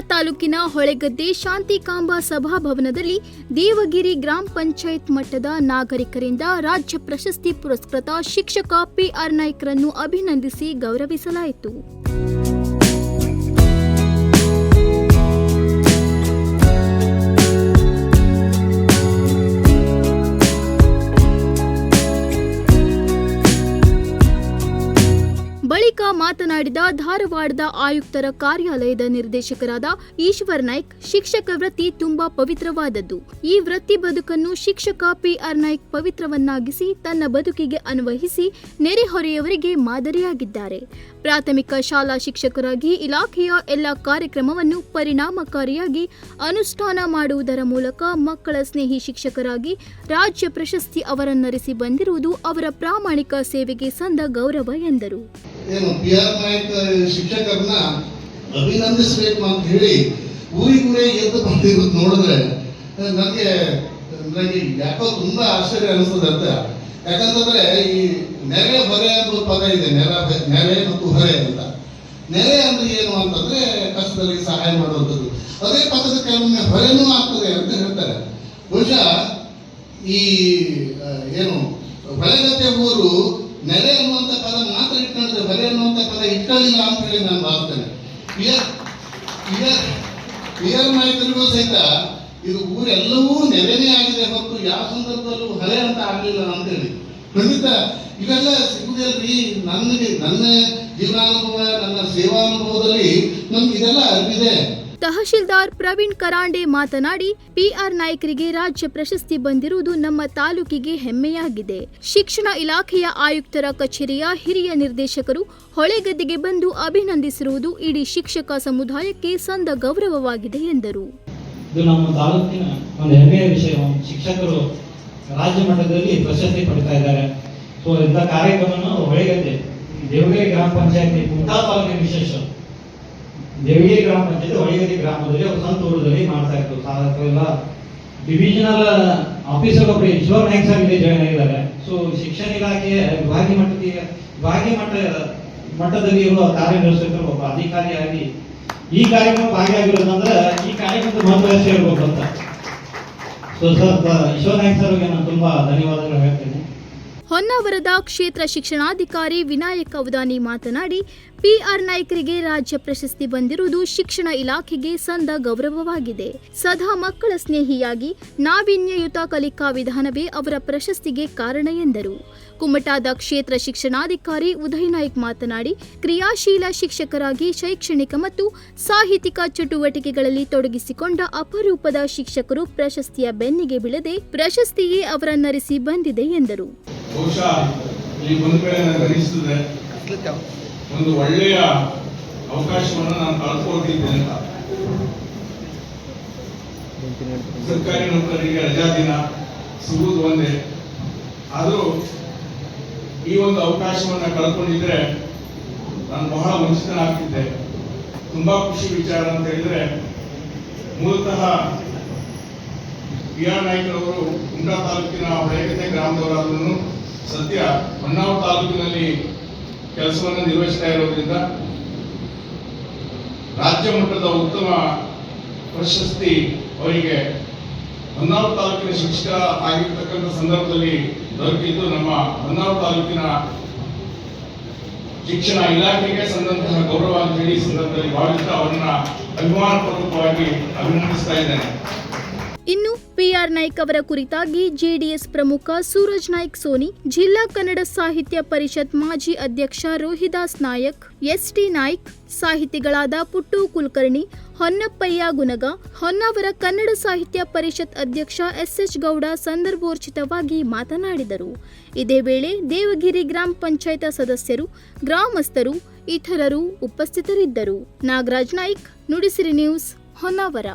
ತಾಲೂಕಿನ ಹೊಳೆಗದ್ದೆ ಶಾಂತಿಕಾಂಬ ಸಭಾಭವನದಲ್ಲಿ ದೇವಗಿರಿ ಗ್ರಾಮ ಪಂಚಾಯತ್ ಮಟ್ಟದ ನಾಗರಿಕರಿಂದ ರಾಜ್ಯ ಪ್ರಶಸ್ತಿ ಪುರಸ್ಕೃತ ಶಿಕ್ಷಕ ಪಿಆರ್ ನಾಯ್ಕರನ್ನು ಅಭಿನಂದಿಸಿ ಗೌರವಿಸಲಾಯಿತು. ಬಳಿಕ ಮಾತನಾಡಿದ ಧಾರವಾಡದ ಆಯುಕ್ತರ ಕಾರ್ಯಾಲಯದ ನಿರ್ದೇಶಕರಾದ ಈಶ್ವರ್ ನಾಯ್ಕ್, ಶಿಕ್ಷಕ ವೃತ್ತಿ ತುಂಬಾ ಪವಿತ್ರವಾದದ್ದು. ಈ ವೃತ್ತಿ ಬದುಕನ್ನು ಶಿಕ್ಷಕ ಪಿಆರ್ ನಾಯ್ಕ್ ಪವಿತ್ರವನ್ನಾಗಿಸಿ ತನ್ನ ಬದುಕಿಗೆ ಅನ್ವಯಿಸಿ ನೆರೆಹೊರೆಯವರಿಗೆ ಮಾದರಿಯಾಗಿದ್ದಾರೆ. ಪ್ರಾಥಮಿಕ ಶಾಲಾ ಶಿಕ್ಷಕರಾಗಿ ಇಲಾಖೆಯ ಎಲ್ಲ ಕಾರ್ಯಕ್ರಮವನ್ನು ಪರಿಣಾಮಕಾರಿಯಾಗಿ ಅನುಷ್ಠಾನ ಮಾಡುವುದರ ಮೂಲಕ ಮಕ್ಕಳ ಸ್ನೇಹಿ ಶಿಕ್ಷಕರಾಗಿ ರಾಜ್ಯ ಪ್ರಶಸ್ತಿ ಅವರನ್ನರಿಸಿ ಬಂದಿರುವುದು ಅವರ ಪ್ರಾಮಾಣಿಕ ಸೇವೆಗೆ ಸಂದ ಗೌರವ ಎಂದರು. ಏನು ಪಿ ಆರ್ ನಾಯಕ್ ಶಿಕ್ಷಕರನ್ನ ಅಭಿನಂದಿಸಬೇಕು ಅಂತ ಹೇಳಿ ಊರಿಗೂರೇ ಎದ್ದು ಬಂದಿರೋದು ನೋಡಿದ್ರೆ, ನನಗೆ ನನಗೆ ಯಾಕೋ ತುಂಬ ಆಶ್ಚರ್ಯ ಅನಿಸ್ತದೆ ಅಂತ. ಯಾಕಂತಂದ್ರೆ ಈ ನೆರೆ, ಹೊರೆ ಅನ್ನೋ ಪದ ಇದೆ, ನೆರ ನೆರೆ ಮತ್ತು ಹೊರೆ ಅಂತ. ನೆರೆ ಅಂದ್ರೆ ಏನು ಅಂತಂದ್ರೆ ಕಷ್ಟದಲ್ಲಿ ಸಹಾಯ ಮಾಡುವಂಥದ್ದು. ಅದೇ ಪದದ ಕೆಲವೊಮ್ಮೆ ಹೊರೆನೂ ಆಗ್ತದೆ ಅಂತ ಹೇಳ್ತಾರೆ. ಬಹುಶಃ ಈ ಏನು, ಹೊಳೆಗದ್ದೆ ಊರು ನೆರೆ ಅನ್ನುವಂಥ ಪದ ಬರೆ ಅನ್ನುವಂಥ ಪದ ಇಕ್ಕಲಿಲ್ಲ ಅಂತ ಹೇಳಿ ನಾನು ಭಾವಿಸ್ತೇನೆ ಕ್ಲಿಯರ್ ಮಾಡಿದ್ರಿಗೂ ಸಹಿತ? ಇದು ಊರೆಲ್ಲವೂ ನೆರೆನೇ ಆಗಿದೆ ಹೊತ್ತು ಯಾವ ಸಂದರ್ಭದಲ್ಲೂ ಹಲೆ ಅಂತ ಆಗಲಿಲ್ಲ ಅಂತೇಳಿ. ಖಂಡಿತ. ಇವೆಲ್ಲ ಸಿಗುದಲ್ರಿ? ನನಗೆ ನನ್ನ ಜೀವನಾನುಭವ, ನನ್ನ ಸೇವಾನುಭವದಲ್ಲಿ ನಮ್ಗೆ ಇದೆಲ್ಲ ಅರಿವಿದೆ. ತಹಶೀಲ್ದಾರ್ ಪ್ರವೀಣ್ ಕರಾಂಡೆ ಮಾತನಾಡಿ, ಪಿಆರ್ ನಾಯ್ಕರಿಗೆ ರಾಜ್ಯ ಪ್ರಶಸ್ತಿ ಬಂದಿರುವುದು ನಮ್ಮ ತಾಲೂಕಿಗೆ ಹೆಮ್ಮೆಯಾಗಿದೆ. ಶಿಕ್ಷಣ ಇಲಾಖೆಯ ಆಯುಕ್ತರ ಕಚೇರಿಯ ಹಿರಿಯ ನಿರ್ದೇಶಕರು ಹೊಳೆಗದ್ದೆಗೆ ಬಂದು ಅಭಿನಂದಿಸಿರುವುದು ಇಡೀ ಶಿಕ್ಷಕ ಸಮುದಾಯಕ್ಕೆ ಸಂದ ಗೌರವವಾಗಿದೆ ಎಂದರು. ರಾಜ್ಯ ಮಟ್ಟದಲ್ಲಿ ಪ್ರಶಸ್ತಿ ಪಡಿತಾ ಇದ್ದಾರೆ. ಸೊ ಇಂಥ ಕಾರ್ಯಕ್ರಮವನ್ನು ಹೊಳೆಗದ್ದೆ, ದೇವಗಿರಿ ಗ್ರಾಮ ಪಂಚಾಯತಿ ಮುಂತಾದ ವಿಶೇಷ ದೇವಗಿರಿ ಗ್ರಾಮ ಪಂಚಾಯತ್, ಹೊಳೆಗದ್ದೆ ಗ್ರಾಮದಲ್ಲಿ ಊರದಲ್ಲಿ ಮಾಡ್ತಾ ಇತ್ತು ಸಾಧಕರೆಲ್ಲ ಡಿವಿಷನಲ್ ಆಫೀಸರ್ ಒಬ್ಬರು ಈಶ್ವರ್ ನಾಯ್ಕ್ ಸರ್ ಜಾಯ್ನ್ ಆಗಿದ್ದಾರೆ. ಸೊ ಶಿಕ್ಷಣ ಇಲಾಖೆ, ವಿಭಾಗೀಯ ಮಟ್ಟದ ವಿಭಾಗೀಯ ಮಟ್ಟ, ಮಟ್ಟದಲ್ಲಿ ಇರುವ ಕಾರ್ಯನಿರ್ವಹಿಸಿದ್ರು ಒಬ್ಬ ಅಧಿಕಾರಿಯಾಗಿ ಈ ಕಾರ್ಯಕ್ರಮ ಭಾಗಿಯಾಗಿರೋದಂದ್ರೆ ಈ ಕಾರ್ಯಕ್ರಮದ ಮಹತ್ವ ಹೇಳ್ಬೇಕು ಅಂತ. ಸೊ ಸರ್ ಈಶ್ವರ್ ನಾಯ್ಕ್ ಸರ್ಗೆ ನಾನು ತುಂಬಾ ಧನ್ಯವಾದಗಳು ಹೇಳ್ತೇನೆ. ಹೊನ್ನಾವರದ ಕ್ಷೇತ್ರ ಶಿಕ್ಷಣಾಧಿಕಾರಿ ವಿನಾಯಕ ಉದಾನಿ ಮಾತನಾಡಿ, ಪಿಆರ್ ನಾಯ್ಕರಿಗೆ ರಾಜ್ಯ ಪ್ರಶಸ್ತಿ ಬಂದಿರುವುದು ಶಿಕ್ಷಣ ಇಲಾಖೆಗೆ ಸಂದ ಗೌರವವಾಗಿದೆ. ಸದಾ ಮಕ್ಕಳ ಸ್ನೇಹಿಯಾಗಿ ನಾವೀನ್ಯಯುತ ಕಲಿಕಾ ವಿಧಾನವೇ ಅವರ ಪ್ರಶಸ್ತಿಗೆ ಕಾರಣ ಎಂದರು. ಕುಮಟಾದ ಕ್ಷೇತ್ರ ಶಿಕ್ಷಣಾಧಿಕಾರಿ ಉದಯ್ ನಾಯ್ಕ್ ಮಾತನಾಡಿ, ಕ್ರಿಯಾಶೀಲ ಶಿಕ್ಷಕರಾಗಿ ಶೈಕ್ಷಣಿಕ ಮತ್ತು ಸಾಹಿತ್ಯಿಕ ಚಟುವಟಿಕೆಗಳಲ್ಲಿ ತೊಡಗಿಸಿಕೊಂಡ ಅಪರೂಪದ ಶಿಕ್ಷಕರು ಪ್ರಶಸ್ತಿಯ ಬೆನ್ನಿಗೆ ಬೀಳದೆ ಪ್ರಶಸ್ತಿಯೇ ಅವರನ್ನರಿಸಿ ಬಂದಿದೆ ಎಂದರು. ಬಹುಶಃ ಇಲ್ಲಿ ಒಂದು ಕಡೆ ನನಗೆ ಅನಿಸ್ತದೆ, ಒಂದು ಒಳ್ಳೆಯ ಅವಕಾಶವನ್ನು ನಾನು ಕಳ್ಕೊಳ್ತಿದ್ದೇನೆ ಅಂತ. ಸರ್ಕಾರಿ ನೌಕರರಿಗೆ ರಜಾ ದಿನ ಸಿಗುವುದು ಒಂದೇ. ಆದರೂ ಈ ಒಂದು ಅವಕಾಶವನ್ನು ಕಳ್ಕೊಂಡಿದ್ರೆ ನಾನು ಬಹಳ ವಂಚಿತನಾಗ್ತಿದ್ದೆ. ತುಂಬಾ ಖುಷಿ ವಿಚಾರ ಅಂತ ಹೇಳಿದ್ರೆ ಮೂಲತಃ ಬಿ ಆರ್ ನಾಯ್ಕರವರು ಕುಂಟಾ ತಾಲೂಕಿನ ಹೊಳೆಗದ್ದೆ ಗ್ರಾಮದವರಾದ್ರೂ ಸದ್ಯ ಹೊನ್ನಾವರ ತಾಲೂಕಿನಲ್ಲಿ ಕೆಲಸವನ್ನು ನಿರ್ವಹಿಸ್ತಾ ಇರೋದ್ರಿಂದ ರಾಜ್ಯ ಮಟ್ಟದ ಉತ್ತಮ ಪ್ರಶಸ್ತಿ ಅವರಿಗೆ ಹೊನ್ನಾವರ ತಾಲೂಕಿನ ಶಿಕ್ಷಕ ಆಗಿರ್ತಕ್ಕಂಥ ಸಂದರ್ಭದಲ್ಲಿ ದೊರಕಿದ್ದು ನಮ್ಮ ಹೊನ್ನಾವರ ತಾಲೂಕಿನ ಶಿಕ್ಷಣ ಇಲಾಖೆಗೆ ಸಂದಂತಹ ಗೌರವ ಅಂತ ಹೇಳಿ ಸಂದರ್ಭದಲ್ಲಿ ಭಾವಿಸ್ತಾ ಅವರನ್ನ ಅಭಿಮಾನಪೂರ್ವಕವಾಗಿ ಅಭಿನಂದಿಸ್ತಾ ಇದ್ದೇನೆ. ಪಿಆರ್ ನಾಯ್ಕ್ ಅವರ ಕುರಿತಾಗಿ ಜೆಡಿಎಸ್ ಪ್ರಮುಖ ಸೂರಜ್ ನಾಯ್ಕ್ ಸೋನಿ, ಜಿಲ್ಲಾ ಕನ್ನಡ ಸಾಹಿತ್ಯ ಪರಿಷತ್ ಮಾಜಿ ಅಧ್ಯಕ್ಷ ರೋಹಿದಾಸ್ ನಾಯಕ್, ಎಸ್ಟಿ ನಾಯ್ಕ್, ಸಾಹಿತಿಗಳಾದ ಪುಟ್ಟು ಕುಲಕರ್ಣಿ, ಹೊನ್ನಪ್ಪಯ್ಯ ಗುನಗ, ಹೊನ್ನಾವರ ಕನ್ನಡ ಸಾಹಿತ್ಯ ಪರಿಷತ್ ಅಧ್ಯಕ್ಷ ಎಸ್ಎಚ್ ಗೌಡ ಸಂದರ್ಭೋರ್ಚಿತವಾಗಿ ಮಾತನಾಡಿದರು. ಇದೇ ವೇಳೆ ದೇವಗಿರಿ ಗ್ರಾಮ ಪಂಚಾಯತ್ ಸದಸ್ಯರು, ಗ್ರಾಮಸ್ಥರು, ಇತರರು ಉಪಸ್ಥಿತರಿದ್ದರು. ನಾಗರಾಜ್ ನಾಯ್ಕ್, ನುಡಿಸಿರಿ ನ್ಯೂಸ್, ಹೊನ್ನಾವರ.